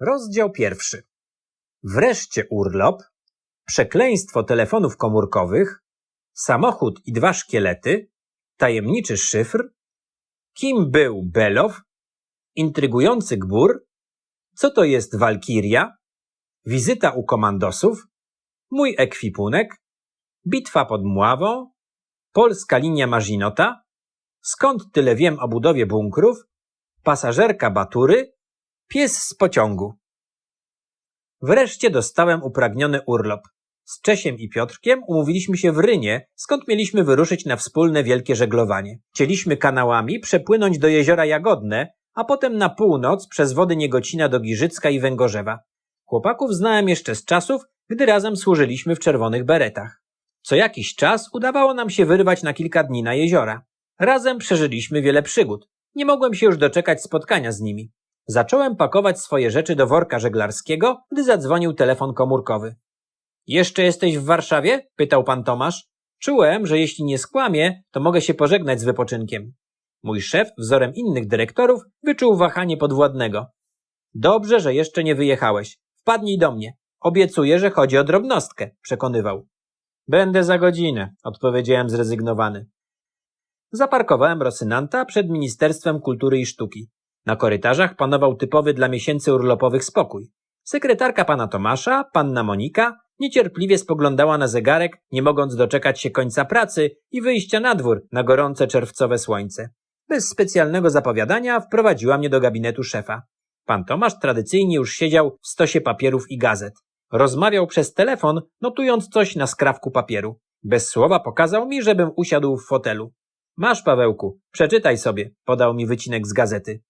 Rozdział pierwszy. Wreszcie urlop, przekleństwo telefonów komórkowych, samochód i dwa szkielety, tajemniczy szyfr, kim był Below, intrygujący gbur, co to jest Walkiria, wizyta u komandosów, mój ekwipunek, bitwa pod Mławą, polska linia Marzinota, skąd tyle wiem o budowie bunkrów, pasażerka Batury, pies z pociągu. Wreszcie dostałem upragniony urlop. Z Czesiem i Piotrkiem umówiliśmy się w Rynie, skąd mieliśmy wyruszyć na wspólne wielkie żeglowanie. Chcieliśmy kanałami przepłynąć do jeziora Jagodne, a potem na północ przez wody Niegocina do Giżycka i Węgorzewa. Chłopaków znałem jeszcze z czasów, gdy razem służyliśmy w czerwonych beretach. Co jakiś czas udawało nam się wyrwać na kilka dni na jeziora. Razem przeżyliśmy wiele przygód. Nie mogłem się już doczekać spotkania z nimi. Zacząłem pakować swoje rzeczy do worka żeglarskiego, gdy zadzwonił telefon komórkowy. Jeszcze jesteś w Warszawie? pytał pan Tomasz. Czułem, że jeśli nie skłamie, to mogę się pożegnać z wypoczynkiem. Mój szef, wzorem innych dyrektorów, wyczuł wahanie podwładnego. Dobrze, że jeszcze nie wyjechałeś. Wpadnij do mnie. Obiecuję, że chodzi o drobnostkę, przekonywał. Będę za godzinę, odpowiedziałem zrezygnowany. Zaparkowałem Rosynanta przed Ministerstwem Kultury i Sztuki. Na korytarzach panował typowy dla miesięcy urlopowych spokój. Sekretarka pana Tomasza, panna Monika, niecierpliwie spoglądała na zegarek, nie mogąc doczekać się końca pracy i wyjścia na dwór na gorące czerwcowe słońce. Bez specjalnego zapowiadania wprowadziła mnie do gabinetu szefa. Pan Tomasz tradycyjnie już siedział w stosie papierów i gazet. Rozmawiał przez telefon, notując coś na skrawku papieru. Bez słowa pokazał mi, żebym usiadł w fotelu. Masz, Pawełku, przeczytaj sobie, podał mi wycinek z gazety.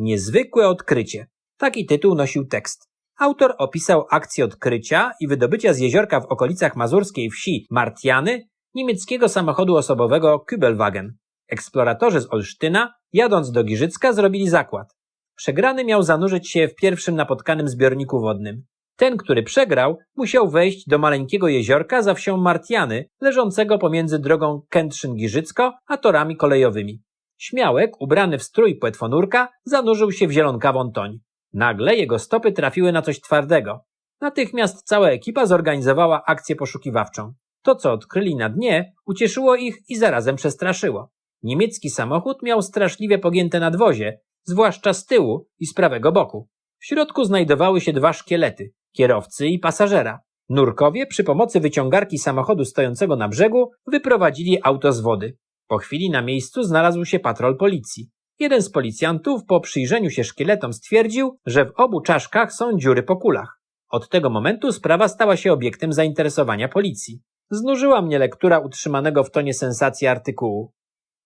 Niezwykłe odkrycie. Taki tytuł nosił tekst. Autor opisał akcję odkrycia i wydobycia z jeziorka w okolicach mazurskiej wsi Martiany niemieckiego samochodu osobowego Kübelwagen. Eksploratorzy z Olsztyna, jadąc do Giżycka, zrobili zakład. Przegrany miał zanurzyć się w pierwszym napotkanym zbiorniku wodnym. Ten, który przegrał, musiał wejść do maleńkiego jeziorka za wsią Martiany, leżącego pomiędzy drogą Kętrzyn-Giżycko a torami kolejowymi. Śmiałek, ubrany w strój płetwonurka, zanurzył się w zielonkawą toń. Nagle jego stopy trafiły na coś twardego. Natychmiast cała ekipa zorganizowała akcję poszukiwawczą. To, co odkryli na dnie, ucieszyło ich i zarazem przestraszyło. Niemiecki samochód miał straszliwie pogięte nadwozie, zwłaszcza z tyłu i z prawego boku. W środku znajdowały się dwa szkielety, kierowcy i pasażera. Nurkowie przy pomocy wyciągarki samochodu stojącego na brzegu wyprowadzili auto z wody. Po chwili na miejscu znalazł się patrol policji. Jeden z policjantów po przyjrzeniu się szkieletom stwierdził, że w obu czaszkach są dziury po kulach. Od tego momentu sprawa stała się obiektem zainteresowania policji. Znużyła mnie lektura utrzymanego w tonie sensacji artykułu.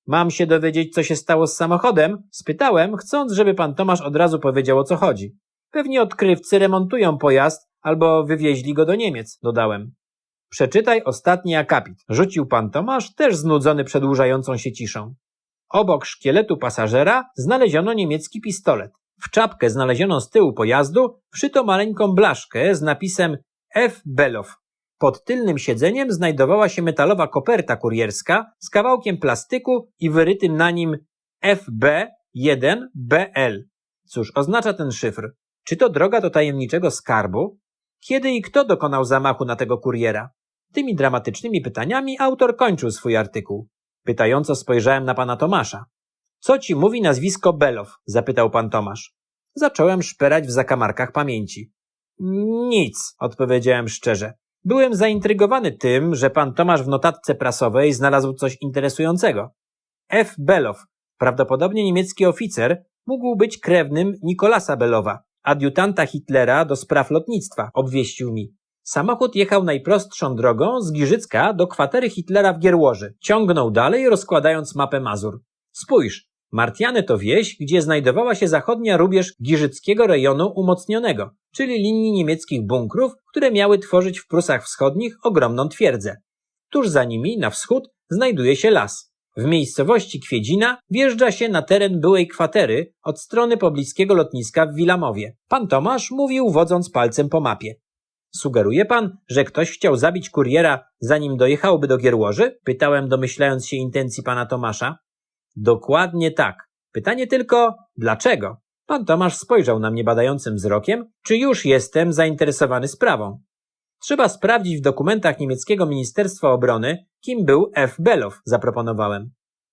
Mam się dowiedzieć, co się stało z samochodem? Spytałem, chcąc, żeby pan Tomasz od razu powiedział, o co chodzi. Pewnie odkrywcy remontują pojazd albo wywieźli go do Niemiec, dodałem. Przeczytaj ostatni akapit, rzucił pan Tomasz, też znudzony przedłużającą się ciszą. Obok szkieletu pasażera znaleziono niemiecki pistolet. W czapkę znalezioną z tyłu pojazdu wszyto maleńką blaszkę z napisem F. Below. Pod tylnym siedzeniem znajdowała się metalowa koperta kurierska z kawałkiem plastyku i wyrytym na nim FB1BL. Cóż oznacza ten szyfr? Czy to droga do tajemniczego skarbu? Kiedy i kto dokonał zamachu na tego kuriera? Tymi dramatycznymi pytaniami autor kończył swój artykuł. Pytająco spojrzałem na pana Tomasza. Co ci mówi nazwisko Below? zapytał pan Tomasz. Zacząłem szperać w zakamarkach pamięci. Nic, odpowiedziałem szczerze. Byłem zaintrygowany tym, że pan Tomasz w notatce prasowej znalazł coś interesującego. F. Below, prawdopodobnie niemiecki oficer, mógł być krewnym Nikolasa Belowa, adiutanta Hitlera do spraw lotnictwa, obwieścił mi. Samochód jechał najprostszą drogą z Giżycka do kwatery Hitlera w Gierłoży. Ciągnął dalej, rozkładając mapę Mazur. Spójrz, Martiany to wieś, gdzie znajdowała się zachodnia rubież Giżyckiego rejonu umocnionego, czyli linii niemieckich bunkrów, które miały tworzyć w Prusach Wschodnich ogromną twierdzę. Tuż za nimi, na wschód, znajduje się las. W miejscowości Kwiedzina wjeżdża się na teren byłej kwatery od strony pobliskiego lotniska w Wilamowie. Pan Tomasz mówił wodząc palcem po mapie. Sugeruje pan, że ktoś chciał zabić kuriera, zanim dojechałby do Gierłoży? Pytałem, domyślając się intencji pana Tomasza. Dokładnie tak. Pytanie tylko, dlaczego? Pan Tomasz spojrzał na mnie badającym wzrokiem, czy już jestem zainteresowany sprawą. Trzeba sprawdzić w dokumentach niemieckiego Ministerstwa Obrony, kim był F. Below, zaproponowałem.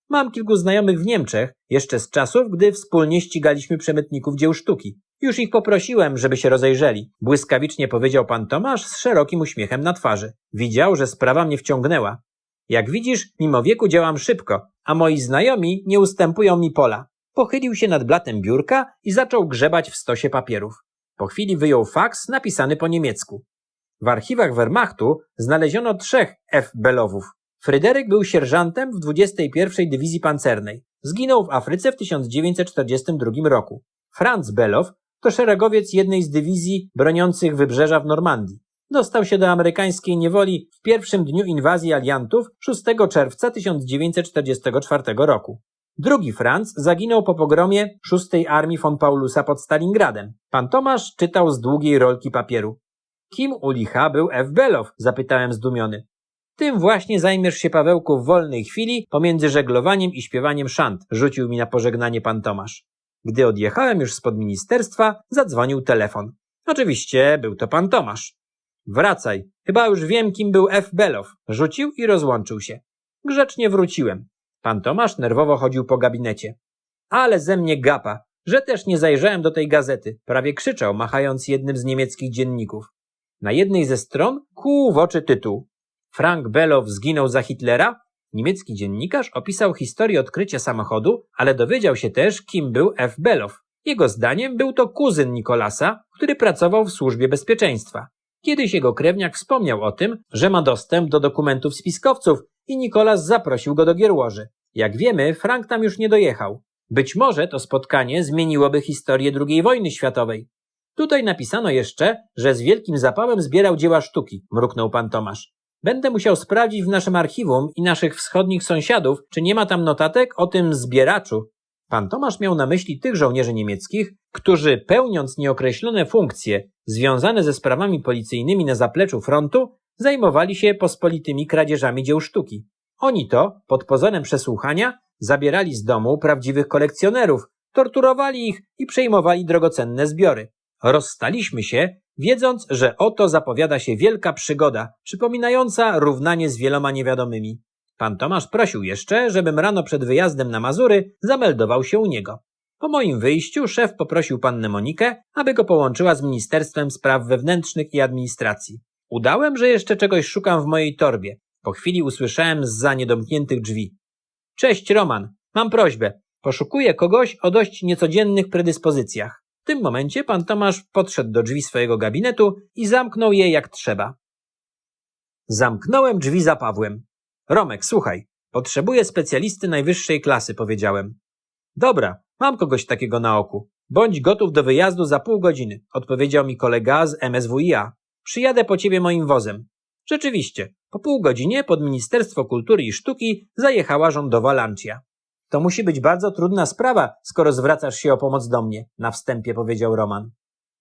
Mam kilku znajomych w Niemczech, jeszcze z czasów, gdy wspólnie ścigaliśmy przemytników dzieł sztuki. Już ich poprosiłem, żeby się rozejrzeli. Błyskawicznie powiedział pan Tomasz z szerokim uśmiechem na twarzy. Widział, że sprawa mnie wciągnęła. Jak widzisz, mimo wieku działam szybko, a moi znajomi nie ustępują mi pola. Pochylił się nad blatem biurka i zaczął grzebać w stosie papierów. Po chwili wyjął faks napisany po niemiecku. W archiwach Wehrmachtu znaleziono trzech F. Belowów. Fryderyk był sierżantem w 21 Dywizji Pancernej. Zginął w Afryce w 1942 roku. Franz Below to szeregowiec jednej z dywizji broniących wybrzeża w Normandii. Dostał się do amerykańskiej niewoli w pierwszym dniu inwazji aliantów 6 czerwca 1944 roku. Drugi Franz zaginął po pogromie 6 Armii von Paulusa pod Stalingradem. Pan Tomasz czytał z długiej rolki papieru. Kim u licha był F. Below? zapytałem zdumiony. Tym właśnie zajmiesz się, Pawełku, w wolnej chwili pomiędzy żeglowaniem i śpiewaniem szant, rzucił mi na pożegnanie pan Tomasz. Gdy odjechałem już spod ministerstwa, zadzwonił telefon. Oczywiście był to pan Tomasz. Wracaj, chyba już wiem, kim był F. Below. Rzucił i rozłączył się. Grzecznie wróciłem. Pan Tomasz nerwowo chodził po gabinecie. Ale ze mnie gapa, że też nie zajrzałem do tej gazety. Prawie krzyczał, machając jednym z niemieckich dzienników. Na jednej ze stron kłuł w oczy tytuł. Frank Below zginął za Hitlera? Niemiecki dziennikarz opisał historię odkrycia samochodu, ale dowiedział się też, kim był F. Below. Jego zdaniem był to kuzyn Nikolasa, który pracował w służbie bezpieczeństwa. Kiedyś jego krewniak wspomniał o tym, że ma dostęp do dokumentów spiskowców i Nikolas zaprosił go do Gierłoży. Jak wiemy, Frank tam już nie dojechał. Być może to spotkanie zmieniłoby historię II wojny światowej. Tutaj napisano jeszcze, że z wielkim zapałem zbierał dzieła sztuki, mruknął pan Tomasz. Będę musiał sprawdzić w naszym archiwum i naszych wschodnich sąsiadów, czy nie ma tam notatek o tym zbieraczu. Pan Tomasz miał na myśli tych żołnierzy niemieckich, którzy pełniąc nieokreślone funkcje związane ze sprawami policyjnymi na zapleczu frontu, zajmowali się pospolitymi kradzieżami dzieł sztuki. Oni to, pod pozorem przesłuchania, zabierali z domu prawdziwych kolekcjonerów, torturowali ich i przejmowali drogocenne zbiory. Rozstaliśmy się, wiedząc, że oto zapowiada się wielka przygoda, przypominająca równanie z wieloma niewiadomymi. Pan Tomasz prosił jeszcze, żebym rano przed wyjazdem na Mazury zameldował się u niego. Po moim wyjściu szef poprosił pannę Monikę, aby go połączyła z Ministerstwem Spraw Wewnętrznych i Administracji. Udałem, że jeszcze czegoś szukam w mojej torbie. Po chwili usłyszałem z niedomkniętych drzwi. Cześć, Roman. Mam prośbę. Poszukuję kogoś o dość niecodziennych predyspozycjach. Tym momencie pan Tomasz podszedł do drzwi swojego gabinetu i zamknął je jak trzeba. Zamknąłem drzwi za Pawłem. Romek, słuchaj, potrzebuję specjalisty najwyższej klasy, powiedziałem. Dobra, mam kogoś takiego na oku. Bądź gotów do wyjazdu za pół godziny, odpowiedział mi kolega z MSWiA. Przyjadę po ciebie moim wozem. Rzeczywiście, po pół godzinie pod Ministerstwo Kultury i Sztuki zajechała rządowa Lancia. To musi być bardzo trudna sprawa, skoro zwracasz się o pomoc do mnie, na wstępie powiedział Roman.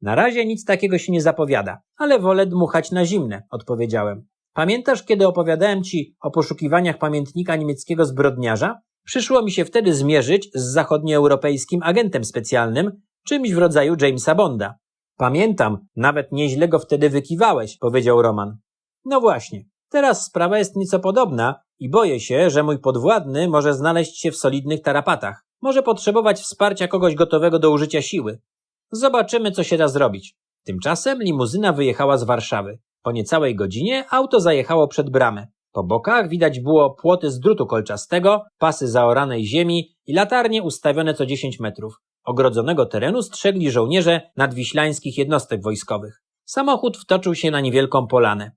Na razie nic takiego się nie zapowiada, ale wolę dmuchać na zimne, odpowiedziałem. Pamiętasz, kiedy opowiadałem ci o poszukiwaniach pamiętnika niemieckiego zbrodniarza? Przyszło mi się wtedy zmierzyć z zachodnioeuropejskim agentem specjalnym, czymś w rodzaju Jamesa Bonda. Pamiętam, nawet nieźle go wtedy wykiwałeś, powiedział Roman. No właśnie, teraz sprawa jest nieco podobna i boję się, że mój podwładny może znaleźć się w solidnych tarapatach. Może potrzebować wsparcia kogoś gotowego do użycia siły. Zobaczymy, co się da zrobić. Tymczasem limuzyna wyjechała z Warszawy. Po niecałej godzinie auto zajechało przed bramę. Po bokach widać było płoty z drutu kolczastego, pasy zaoranej ziemi i latarnie ustawione co 10 metrów. Ogrodzonego terenu strzegli żołnierze nadwiślańskich jednostek wojskowych. Samochód wtoczył się na niewielką polanę.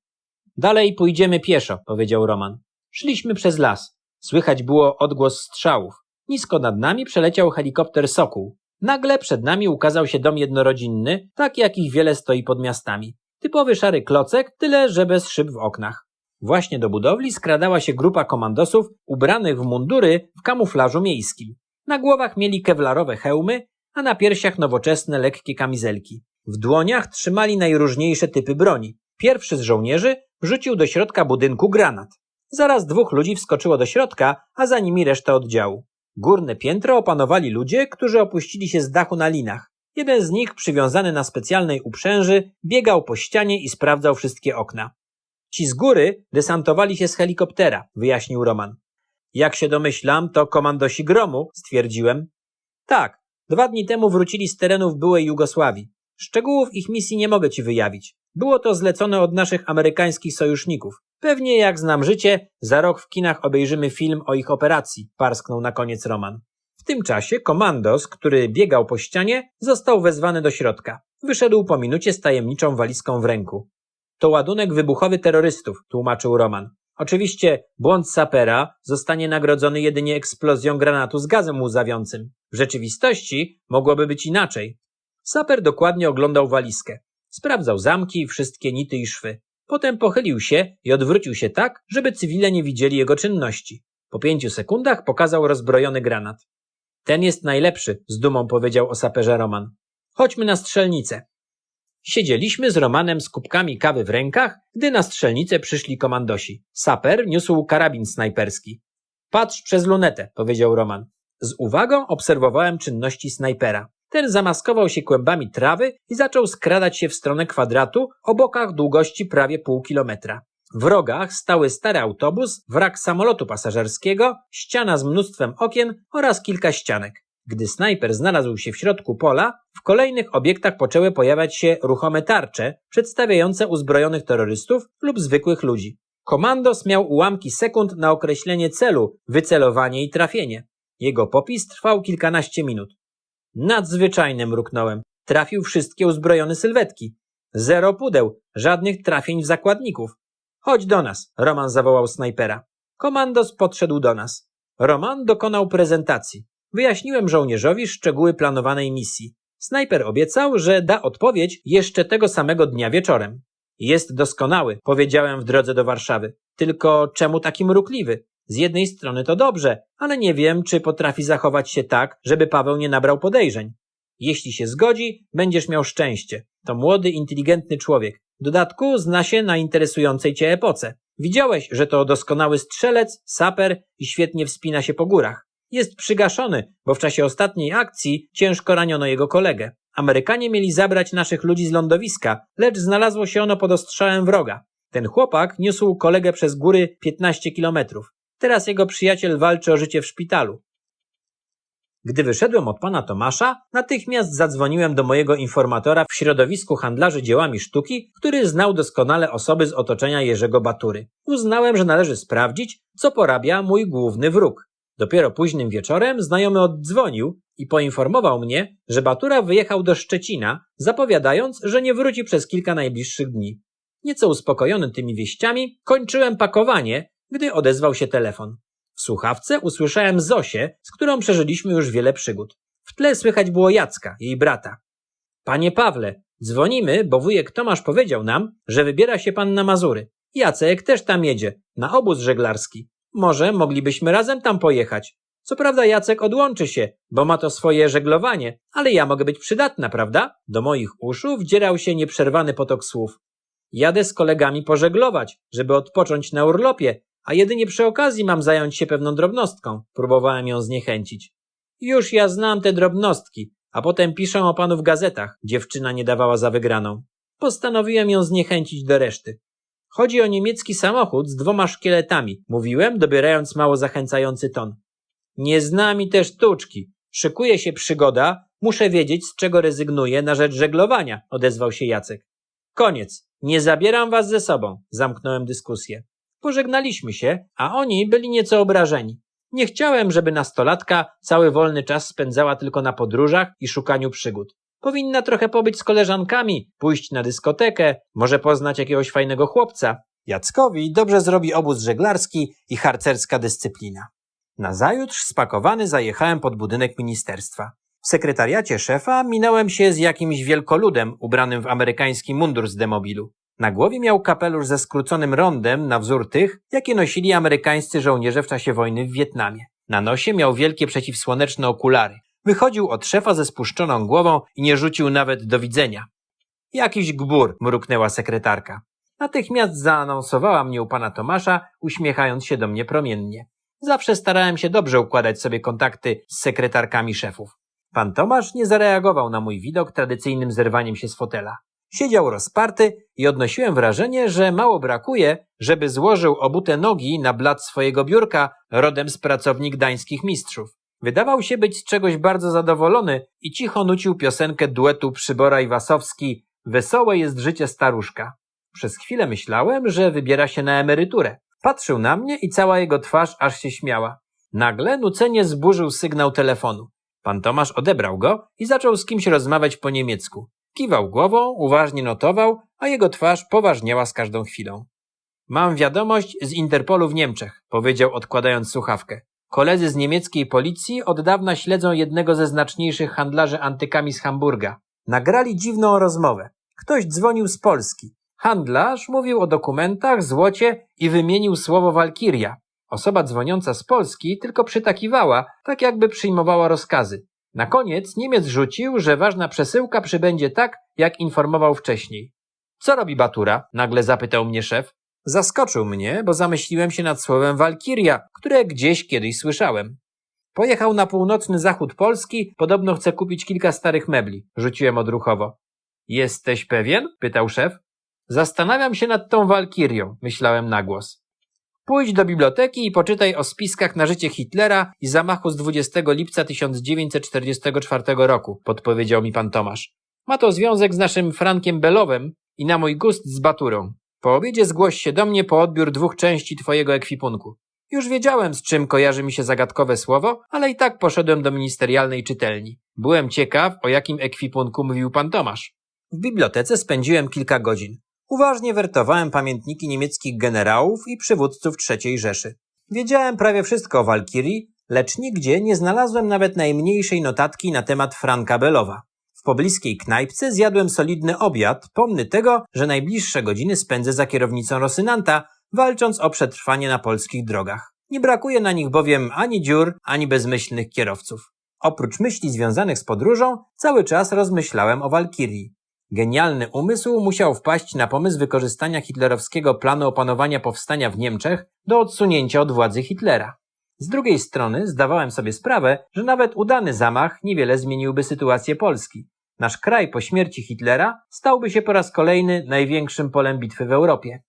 Dalej pójdziemy pieszo, powiedział Roman. Szliśmy przez las. Słychać było odgłos strzałów. Nisko nad nami przeleciał helikopter Sokół. Nagle przed nami ukazał się dom jednorodzinny, tak jakich wiele stoi pod miastami. Typowy szary klocek, tyle że bez szyb w oknach. Właśnie do budowli skradała się grupa komandosów ubranych w mundury w kamuflażu miejskim. Na głowach mieli kewlarowe hełmy, a na piersiach nowoczesne lekkie kamizelki. W dłoniach trzymali najróżniejsze typy broni. Pierwszy z żołnierzy wrzucił do środka budynku granat. Zaraz dwóch ludzi wskoczyło do środka, a za nimi reszta oddziału. Górne piętro opanowali ludzie, którzy opuścili się z dachu na linach. Jeden z nich, przywiązany na specjalnej uprzęży, biegał po ścianie i sprawdzał wszystkie okna. Ci z góry desantowali się z helikoptera, wyjaśnił Roman. Jak się domyślam, to komandosi gromu, stwierdziłem. Tak, dwa dni temu wrócili z terenów byłej Jugosławii. Szczegółów ich misji nie mogę ci wyjawić. Było to zlecone od naszych amerykańskich sojuszników. Pewnie jak znam życie, za rok w kinach obejrzymy film o ich operacji, parsknął na koniec Roman. W tym czasie komandos, który biegał po ścianie, został wezwany do środka. Wyszedł po minucie z tajemniczą walizką w ręku. To ładunek wybuchowy terrorystów, tłumaczył Roman. Oczywiście błąd sapera zostanie nagrodzony jedynie eksplozją granatu z gazem łzawiącym. W rzeczywistości mogłoby być inaczej. Saper dokładnie oglądał walizkę. Sprawdzał zamki, wszystkie nity i szwy. Potem pochylił się i odwrócił się tak, żeby cywile nie widzieli jego czynności. Po pięciu sekundach pokazał rozbrojony granat. Ten jest najlepszy, z dumą powiedział o saperze Roman. Chodźmy na strzelnicę. Siedzieliśmy z Romanem z kubkami kawy w rękach, gdy na strzelnicę przyszli komandosi. Saper niósł karabin snajperski. Patrz przez lunetę, powiedział Roman. Z uwagą obserwowałem czynności snajpera. Ten zamaskował się kłębami trawy i zaczął skradać się w stronę kwadratu o bokach długości prawie pół kilometra. W rogach stały stary autobus, wrak samolotu pasażerskiego, ściana z mnóstwem okien oraz kilka ścianek. Gdy snajper znalazł się w środku pola, w kolejnych obiektach poczęły pojawiać się ruchome tarcze przedstawiające uzbrojonych terrorystów lub zwykłych ludzi. Komandos miał ułamki sekund na określenie celu, wycelowanie i trafienie. Jego popis trwał kilkanaście minut. Nadzwyczajne mruknąłem. Trafił wszystkie uzbrojone sylwetki. Zero pudeł, żadnych trafień w zakładników. Chodź do nas, Roman zawołał snajpera. Komandos podszedł do nas. Roman dokonał prezentacji. Wyjaśniłem żołnierzowi szczegóły planowanej misji. Snajper obiecał, że da odpowiedź jeszcze tego samego dnia wieczorem. Jest doskonały, powiedziałem w drodze do Warszawy. Tylko czemu taki mrukliwy? Z jednej strony to dobrze, ale nie wiem, czy potrafi zachować się tak, żeby Paweł nie nabrał podejrzeń. Jeśli się zgodzi, będziesz miał szczęście. To młody, inteligentny człowiek. W dodatku zna się na interesującej cię epoce. Widziałeś, że to doskonały strzelec, saper i świetnie wspina się po górach. Jest przygaszony, bo w czasie ostatniej akcji ciężko raniono jego kolegę. Amerykanie mieli zabrać naszych ludzi z lądowiska, lecz znalazło się ono pod ostrzałem wroga. Ten chłopak niósł kolegę przez góry 15 kilometrów. Teraz jego przyjaciel walczy o życie w szpitalu. Gdy wyszedłem od pana Tomasza, natychmiast zadzwoniłem do mojego informatora w środowisku handlarzy dziełami sztuki, który znał doskonale osoby z otoczenia Jerzego Batury. Uznałem, że należy sprawdzić, co porabia mój główny wróg. Dopiero późnym wieczorem znajomy oddzwonił i poinformował mnie, że Batura wyjechał do Szczecina, zapowiadając, że nie wróci przez kilka najbliższych dni. Nieco uspokojony tymi wieściami, kończyłem pakowanie, gdy odezwał się telefon. W słuchawce usłyszałem Zosię, z którą przeżyliśmy już wiele przygód. W tle słychać było Jacka, jej brata. Panie Pawle, dzwonimy, bo wujek Tomasz powiedział nam, że wybiera się pan na Mazury. Jacek też tam jedzie, na obóz żeglarski. Może moglibyśmy razem tam pojechać. Co prawda Jacek odłączy się, bo ma to swoje żeglowanie, ale ja mogę być przydatna, prawda? Do moich uszu wdzierał się nieprzerwany potok słów. Jadę z kolegami pożeglować, żeby odpocząć na urlopie, a jedynie przy okazji mam zająć się pewną drobnostką. Próbowałem ją zniechęcić. Już ja znam te drobnostki, a potem piszę o panu w gazetach. Dziewczyna nie dawała za wygraną. Postanowiłem ją zniechęcić do reszty. Chodzi o niemiecki samochód z dwoma szkieletami, mówiłem, dobierając mało zachęcający ton. Nie zna mi też sztuczki. Szykuje się przygoda, muszę wiedzieć, z czego rezygnuję na rzecz żeglowania, odezwał się Jacek. Koniec. Nie zabieram was ze sobą, zamknąłem dyskusję. Pożegnaliśmy się, a oni byli nieco obrażeni. Nie chciałem, żeby nastolatka cały wolny czas spędzała tylko na podróżach i szukaniu przygód. Powinna trochę pobyć z koleżankami, pójść na dyskotekę, może poznać jakiegoś fajnego chłopca. Jackowi dobrze zrobi obóz żeglarski i harcerska dyscyplina. Nazajutrz spakowany zajechałem pod budynek ministerstwa. W sekretariacie szefa minąłem się z jakimś wielkoludem ubranym w amerykański mundur z demobilu. Na głowie miał kapelusz ze skróconym rondem na wzór tych, jakie nosili amerykańscy żołnierze w czasie wojny w Wietnamie. Na nosie miał wielkie przeciwsłoneczne okulary. Wychodził od szefa ze spuszczoną głową i nie rzucił nawet do widzenia. Jakiś gbur, mruknęła sekretarka. Natychmiast zaanonsowała mnie u pana Tomasza, uśmiechając się do mnie promiennie. Zawsze starałem się dobrze układać sobie kontakty z sekretarkami szefów. Pan Tomasz nie zareagował na mój widok tradycyjnym zerwaniem się z fotela. Siedział rozparty i odnosiłem wrażenie, że mało brakuje, żeby złożył obute nogi na blat swojego biurka rodem z pracowni gdańskich mistrzów. Wydawał się być z czegoś bardzo zadowolony i cicho nucił piosenkę duetu Przybora i Wasowski Wesołe jest życie staruszka. Przez chwilę myślałem, że wybiera się na emeryturę. Patrzył na mnie i cała jego twarz aż się śmiała. Nagle nucenie zburzył sygnał telefonu. Pan Tomasz odebrał go i zaczął z kimś rozmawiać po niemiecku. Kiwał głową, uważnie notował, a jego twarz poważniała z każdą chwilą. Mam wiadomość z Interpolu w Niemczech, powiedział odkładając słuchawkę. Koledzy z niemieckiej policji od dawna śledzą jednego ze znaczniejszych handlarzy antykami z Hamburga. Nagrali dziwną rozmowę. Ktoś dzwonił z Polski. Handlarz mówił o dokumentach, złocie i wymienił słowo walkiria. Osoba dzwoniąca z Polski tylko przytakiwała, tak jakby przyjmowała rozkazy. Na koniec Niemiec rzucił, że ważna przesyłka przybędzie tak, jak informował wcześniej. Co robi Batura? nagle zapytał mnie szef. Zaskoczył mnie, bo zamyśliłem się nad słowem walkiria, które gdzieś kiedyś słyszałem. Pojechał na północny zachód Polski, podobno chce kupić kilka starych mebli. Rzuciłem odruchowo. Jesteś pewien? pytał szef. Zastanawiam się nad tą walkirią, myślałem na głos. Pójdź do biblioteki i poczytaj o spiskach na życie Hitlera i zamachu z 20 lipca 1944 roku, podpowiedział mi pan Tomasz. Ma to związek z naszym Frankiem Belowem i na mój gust z Baturą. Po obiedzie zgłoś się do mnie po odbiór dwóch części twojego ekwipunku. Już wiedziałem, z czym kojarzy mi się zagadkowe słowo, ale i tak poszedłem do ministerialnej czytelni. Byłem ciekaw, o jakim ekwipunku mówił pan Tomasz. W bibliotece spędziłem kilka godzin. Uważnie wertowałem pamiętniki niemieckich generałów i przywódców III Rzeszy. Wiedziałem prawie wszystko o Walkirii, lecz nigdzie nie znalazłem nawet najmniejszej notatki na temat Franka Belowa. W pobliskiej knajpce zjadłem solidny obiad, pomny tego, że najbliższe godziny spędzę za kierownicą Rosynanta, walcząc o przetrwanie na polskich drogach. Nie brakuje na nich bowiem ani dziur, ani bezmyślnych kierowców. Oprócz myśli związanych z podróżą, cały czas rozmyślałem o Walkirii. Genialny umysł musiał wpaść na pomysł wykorzystania hitlerowskiego planu opanowania powstania w Niemczech do odsunięcia od władzy Hitlera. Z drugiej strony zdawałem sobie sprawę, że nawet udany zamach niewiele zmieniłby sytuację Polski. Nasz kraj po śmierci Hitlera stałby się po raz kolejny największym polem bitwy w Europie.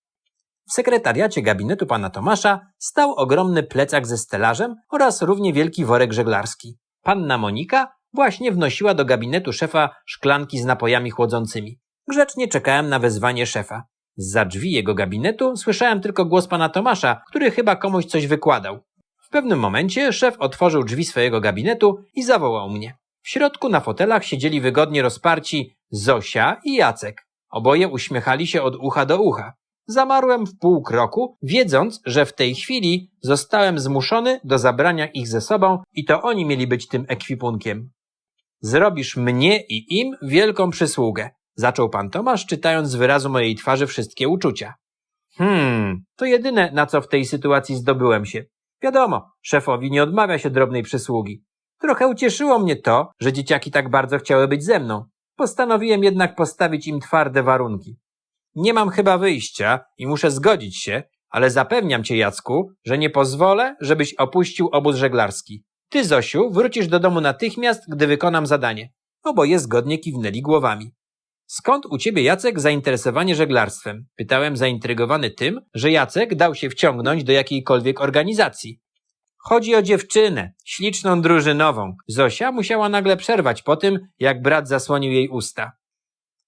W sekretariacie gabinetu pana Tomasza stał ogromny plecak ze stelażem oraz równie wielki worek żeglarski. Panna Monika właśnie wnosiła do gabinetu szefa szklanki z napojami chłodzącymi. Grzecznie czekałem na wezwanie szefa. Za drzwi jego gabinetu słyszałem tylko głos pana Tomasza, który chyba komuś coś wykładał. W pewnym momencie szef otworzył drzwi swojego gabinetu i zawołał mnie. W środku na fotelach siedzieli wygodnie rozparci Zosia i Jacek. Oboje uśmiechali się od ucha do ucha. Zamarłem w pół kroku, wiedząc, że w tej chwili zostałem zmuszony do zabrania ich ze sobą i to oni mieli być tym ekwipunkiem. Zrobisz mnie i im wielką przysługę, zaczął pan Tomasz, czytając z wyrazu mojej twarzy wszystkie uczucia. Hmm, to jedyne, na co w tej sytuacji zdobyłem się. Wiadomo, szefowi nie odmawia się drobnej przysługi. Trochę ucieszyło mnie to, że dzieciaki tak bardzo chciały być ze mną. Postanowiłem jednak postawić im twarde warunki. Nie mam chyba wyjścia i muszę zgodzić się, ale zapewniam cię, Jacku, że nie pozwolę, żebyś opuścił obóz żeglarski. Ty, Zosiu, wrócisz do domu natychmiast, gdy wykonam zadanie. Oboje zgodnie kiwnęli głowami. Skąd u ciebie, Jacek, zainteresowanie żeglarstwem? Pytałem zaintrygowany tym, że Jacek dał się wciągnąć do jakiejkolwiek organizacji. Chodzi o dziewczynę, śliczną drużynową. Zosia musiała nagle przerwać po tym, jak brat zasłonił jej usta.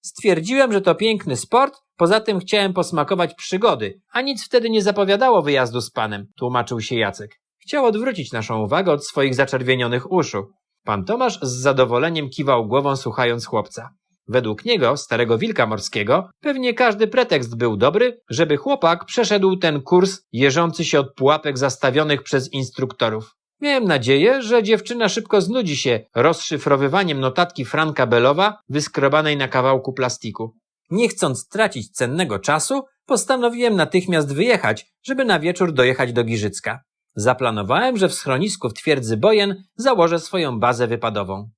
Stwierdziłem, że to piękny sport, poza tym chciałem posmakować przygody, a nic wtedy nie zapowiadało wyjazdu z panem, tłumaczył się Jacek. Chciał odwrócić naszą uwagę od swoich zaczerwienionych uszu. Pan Tomasz z zadowoleniem kiwał głową słuchając chłopca. Według niego, starego wilka morskiego, pewnie każdy pretekst był dobry, żeby chłopak przeszedł ten kurs jeżący się od pułapek zastawionych przez instruktorów. Miałem nadzieję, że dziewczyna szybko znudzi się rozszyfrowywaniem notatki Franka Belowa wyskrobanej na kawałku plastiku. Nie chcąc tracić cennego czasu, postanowiłem natychmiast wyjechać, żeby na wieczór dojechać do Giżycka. Zaplanowałem, że w schronisku w twierdzy Bojen założę swoją bazę wypadową.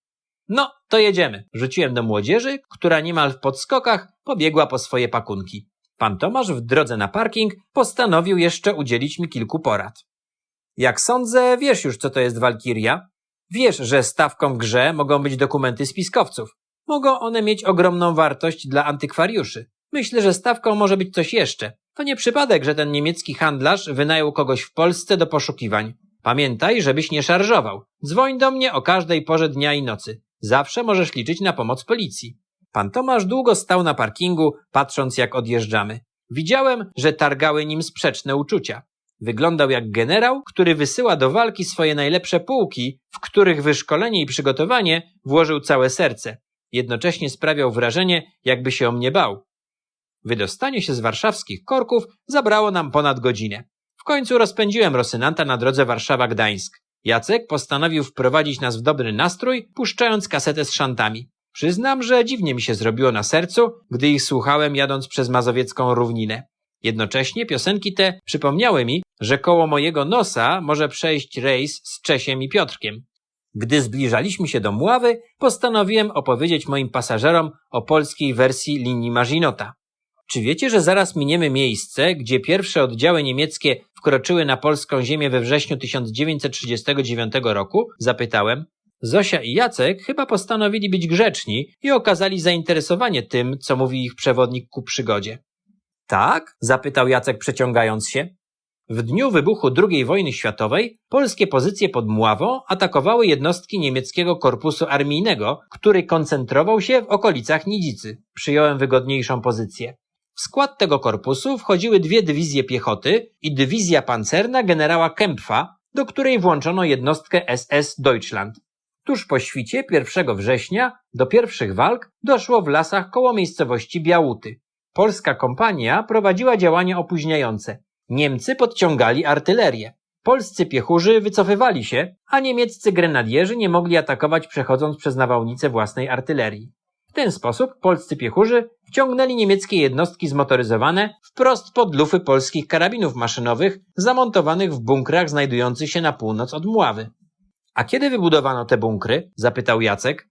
No, to jedziemy. Rzuciłem do młodzieży, która niemal w podskokach pobiegła po swoje pakunki. Pan Tomasz w drodze na parking postanowił jeszcze udzielić mi kilku porad. Jak sądzę, wiesz już, co to jest walkiria? Wiesz, że stawką w grze mogą być dokumenty spiskowców. Mogą one mieć ogromną wartość dla antykwariuszy. Myślę, że stawką może być coś jeszcze. To nie przypadek, że ten niemiecki handlarz wynajął kogoś w Polsce do poszukiwań. Pamiętaj, żebyś nie szarżował. Dzwoń do mnie o każdej porze dnia i nocy. Zawsze możesz liczyć na pomoc policji. Pan Tomasz długo stał na parkingu, patrząc jak odjeżdżamy. Widziałem, że targały nim sprzeczne uczucia. Wyglądał jak generał, który wysyła do walki swoje najlepsze pułki, w których wyszkolenie i przygotowanie włożył całe serce. Jednocześnie sprawiał wrażenie, jakby się o mnie bał. Wydostanie się z warszawskich korków zabrało nam ponad godzinę. W końcu rozpędziłem Rosynanta na drodze Warszawa-Gdańsk. Jacek postanowił wprowadzić nas w dobry nastrój, puszczając kasetę z szantami. Przyznam, że dziwnie mi się zrobiło na sercu, gdy ich słuchałem jadąc przez mazowiecką równinę. Jednocześnie piosenki te przypomniały mi, że koło mojego nosa może przejść rejs z Czesiem i Piotrkiem. Gdy zbliżaliśmy się do Mławy, postanowiłem opowiedzieć moim pasażerom o polskiej wersji linii Marzinota. Czy wiecie, że zaraz miniemy miejsce, gdzie pierwsze oddziały niemieckie wkroczyły na polską ziemię we wrześniu 1939 roku? Zapytałem. Zosia i Jacek chyba postanowili być grzeczni i okazali zainteresowanie tym, co mówi ich przewodnik ku przygodzie. Tak? zapytał Jacek przeciągając się. W dniu wybuchu II wojny światowej polskie pozycje pod Mławą atakowały jednostki niemieckiego korpusu armijnego, który koncentrował się w okolicach Nidzicy. Przyjąłem wygodniejszą pozycję. W skład tego korpusu wchodziły dwie dywizje piechoty i dywizja pancerna generała Kempfa, do której włączono jednostkę SS Deutschland. Tuż po świcie 1 września do pierwszych walk doszło w lasach koło miejscowości Białuty. Polska kompania prowadziła działania opóźniające. Niemcy podciągali artylerię. Polscy piechurzy wycofywali się, a niemieccy grenadierzy nie mogli atakować przechodząc przez nawałnicę własnej artylerii. Ten sposób polscy piechurzy wciągnęli niemieckie jednostki zmotoryzowane wprost pod lufy polskich karabinów maszynowych zamontowanych w bunkrach znajdujących się na północ od Mławy. A kiedy wybudowano te bunkry? zapytał Jacek.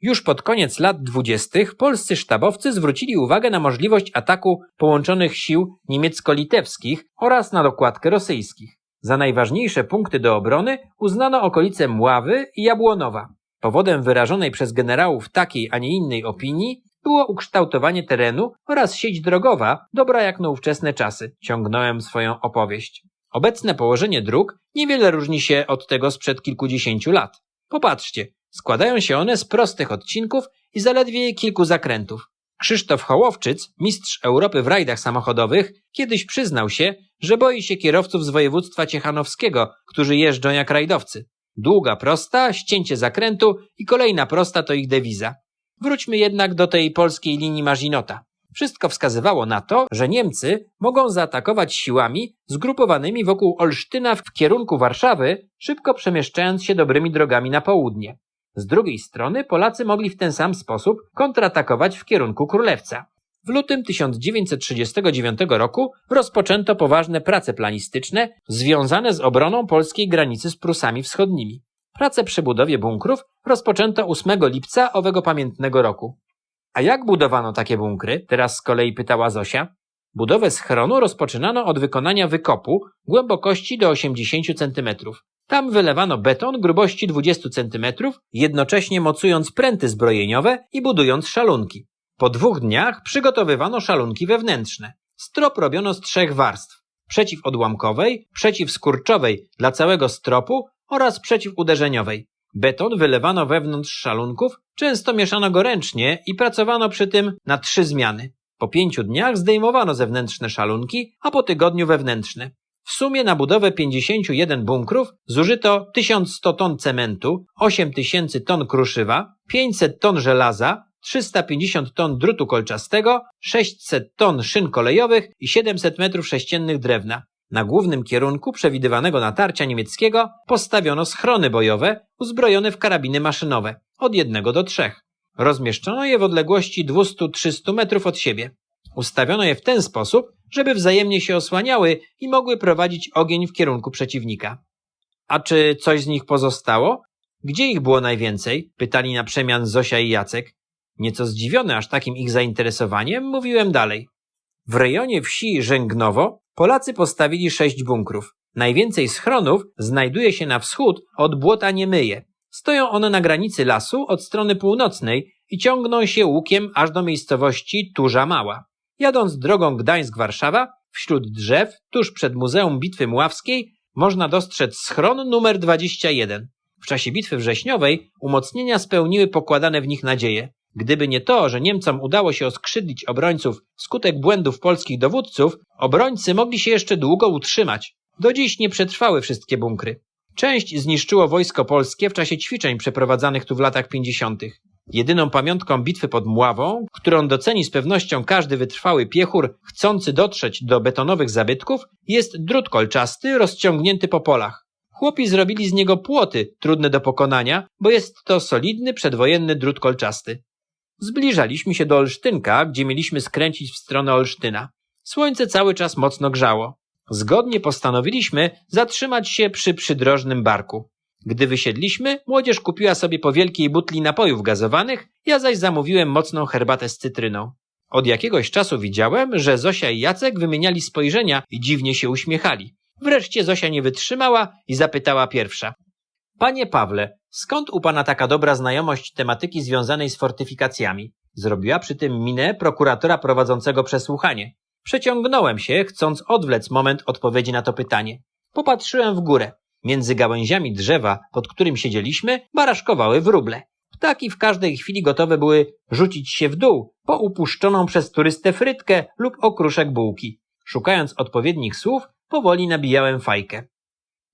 Już pod koniec lat dwudziestych polscy sztabowcy zwrócili uwagę na możliwość ataku połączonych sił niemiecko-litewskich oraz na dokładkę rosyjskich. Za najważniejsze punkty do obrony uznano okolice Mławy i Jabłonowa. Powodem wyrażonej przez generałów takiej, a nie innej opinii było ukształtowanie terenu oraz sieć drogowa, dobra jak na ówczesne czasy. Ciągnąłem swoją opowieść. Obecne położenie dróg niewiele różni się od tego sprzed kilkudziesięciu lat. Popatrzcie, składają się one z prostych odcinków i zaledwie kilku zakrętów. Krzysztof Hołowczyc, mistrz Europy w rajdach samochodowych, kiedyś przyznał się, że boi się kierowców z województwa ciechanowskiego, którzy jeżdżą jak rajdowcy. Długa prosta, ścięcie zakrętu i kolejna prosta to ich dewiza. Wróćmy jednak do tej polskiej linii Marzinota. Wszystko wskazywało na to, że Niemcy mogą zaatakować siłami zgrupowanymi wokół Olsztyna w kierunku Warszawy, szybko przemieszczając się dobrymi drogami na południe. Z drugiej strony Polacy mogli w ten sam sposób kontratakować w kierunku Królewca. W lutym 1939 roku rozpoczęto poważne prace planistyczne związane z obroną polskiej granicy z Prusami Wschodnimi. Prace przy budowie bunkrów rozpoczęto 8 lipca owego pamiętnego roku. A jak budowano takie bunkry? Teraz z kolei pytała Zosia. Budowę schronu rozpoczynano od wykonania wykopu głębokości do 80 cm. Tam wylewano beton grubości 20 cm, jednocześnie mocując pręty zbrojeniowe i budując szalunki. Po dwóch dniach przygotowywano szalunki wewnętrzne. Strop robiono z trzech warstw. Przeciwodłamkowej, przeciwskurczowej dla całego stropu oraz przeciwuderzeniowej. Beton wylewano wewnątrz szalunków, często mieszano go ręcznie i pracowano przy tym na trzy zmiany. Po pięciu dniach zdejmowano zewnętrzne szalunki, a po tygodniu wewnętrzne. W sumie na budowę 51 bunkrów zużyto 1100 ton cementu, 8000 ton kruszywa, 500 ton żelaza, 350 ton drutu kolczastego, 600 ton szyn kolejowych i 700 metrów sześciennych drewna. Na głównym kierunku przewidywanego natarcia niemieckiego postawiono schrony bojowe uzbrojone w karabiny maszynowe od jednego do trzech. Rozmieszczono je w odległości 200-300 metrów od siebie. Ustawiono je w ten sposób, żeby wzajemnie się osłaniały i mogły prowadzić ogień w kierunku przeciwnika. A czy coś z nich pozostało? Gdzie ich było najwięcej? Pytali na przemian Zosia i Jacek. Nieco zdziwiony aż takim ich zainteresowaniem, mówiłem dalej. W rejonie wsi Rzęgnowo Polacy postawili sześć bunkrów. Najwięcej schronów znajduje się na wschód od błota Niemyje. Stoją one na granicy lasu od strony północnej i ciągną się łukiem aż do miejscowości Turza Mała. Jadąc drogą Gdańsk-Warszawa, wśród drzew, tuż przed Muzeum Bitwy Mławskiej, można dostrzec schron numer 21. W czasie bitwy wrześniowej umocnienia spełniły pokładane w nich nadzieje. Gdyby nie to, że Niemcom udało się oskrzydlić obrońców wskutek błędów polskich dowódców, obrońcy mogli się jeszcze długo utrzymać. Do dziś nie przetrwały wszystkie bunkry. Część zniszczyło wojsko polskie w czasie ćwiczeń przeprowadzanych tu w latach 50. Jedyną pamiątką bitwy pod Mławą, którą doceni z pewnością każdy wytrwały piechur chcący dotrzeć do betonowych zabytków, jest drut kolczasty rozciągnięty po polach. Chłopi zrobili z niego płoty trudne do pokonania, bo jest to solidny przedwojenny drut kolczasty. Zbliżaliśmy się do Olsztynka, gdzie mieliśmy skręcić w stronę Olsztyna. Słońce cały czas mocno grzało. Zgodnie postanowiliśmy zatrzymać się przy przydrożnym barku. Gdy wysiedliśmy, młodzież kupiła sobie po wielkiej butli napojów gazowanych, ja zaś zamówiłem mocną herbatę z cytryną. Od jakiegoś czasu widziałem, że Zosia i Jacek wymieniali spojrzenia i dziwnie się uśmiechali. Wreszcie Zosia nie wytrzymała i zapytała pierwsza. Panie Pawle, skąd u pana taka dobra znajomość tematyki związanej z fortyfikacjami? Zrobiła przy tym minę prokuratora prowadzącego przesłuchanie. Przeciągnąłem się, chcąc odwlec moment odpowiedzi na to pytanie. Popatrzyłem w górę. Między gałęziami drzewa, pod którym siedzieliśmy, baraszkowały wróble. Ptaki w każdej chwili gotowe były rzucić się w dół po upuszczoną przez turystę frytkę lub okruszek bułki. Szukając odpowiednich słów, powoli nabijałem fajkę.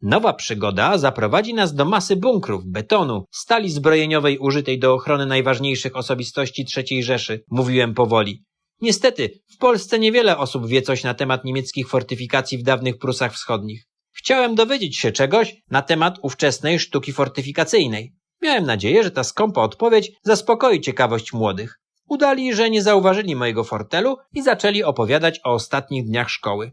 Nowa przygoda zaprowadzi nas do masy bunkrów, betonu, stali zbrojeniowej użytej do ochrony najważniejszych osobistości III Rzeszy, mówiłem powoli. Niestety, w Polsce niewiele osób wie coś na temat niemieckich fortyfikacji w dawnych Prusach Wschodnich. Chciałem dowiedzieć się czegoś na temat ówczesnej sztuki fortyfikacyjnej. Miałem nadzieję, że ta skąpa odpowiedź zaspokoi ciekawość młodych. Udali, że nie zauważyli mojego fortelu i zaczęli opowiadać o ostatnich dniach szkoły.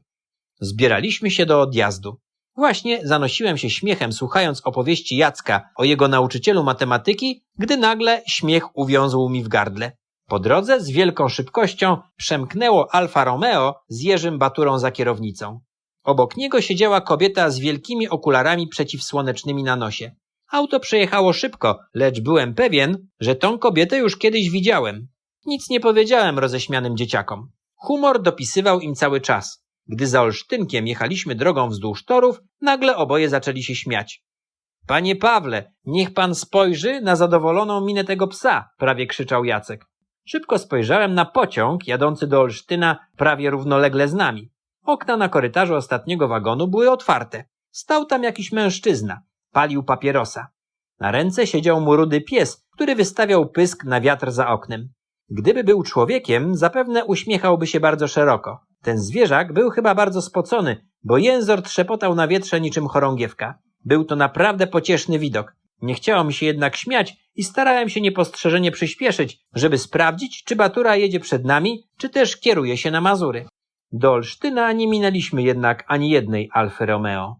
Zbieraliśmy się do odjazdu. Właśnie zanosiłem się śmiechem słuchając opowieści Jacka o jego nauczycielu matematyki, gdy nagle śmiech uwiązł mi w gardle. Po drodze z wielką szybkością przemknęło Alfa Romeo z Jerzym Baturą za kierownicą. Obok niego siedziała kobieta z wielkimi okularami przeciwsłonecznymi na nosie. Auto przejechało szybko, lecz byłem pewien, że tą kobietę już kiedyś widziałem. Nic nie powiedziałem roześmianym dzieciakom. Humor dopisywał im cały czas. Gdy za Olsztynkiem jechaliśmy drogą wzdłuż torów, nagle oboje zaczęli się śmiać. Panie Pawle, niech pan spojrzy na zadowoloną minę tego psa, prawie krzyczał Jacek. Szybko spojrzałem na pociąg jadący do Olsztyna prawie równolegle z nami. Okna na korytarzu ostatniego wagonu były otwarte. Stał tam jakiś mężczyzna. Palił papierosa. Na ręce siedział mu rudy pies, który wystawiał pysk na wiatr za oknem. Gdyby był człowiekiem, zapewne uśmiechałby się bardzo szeroko. Ten zwierzak był chyba bardzo spocony, bo jęzor trzepotał na wietrze niczym chorągiewka. Był to naprawdę pocieszny widok. Nie chciało mi się jednak śmiać i starałem się niepostrzeżenie przyspieszyć, żeby sprawdzić, czy Batura jedzie przed nami, czy też kieruje się na Mazury. Do Olsztyna nie minęliśmy jednak ani jednej Alfy Romeo.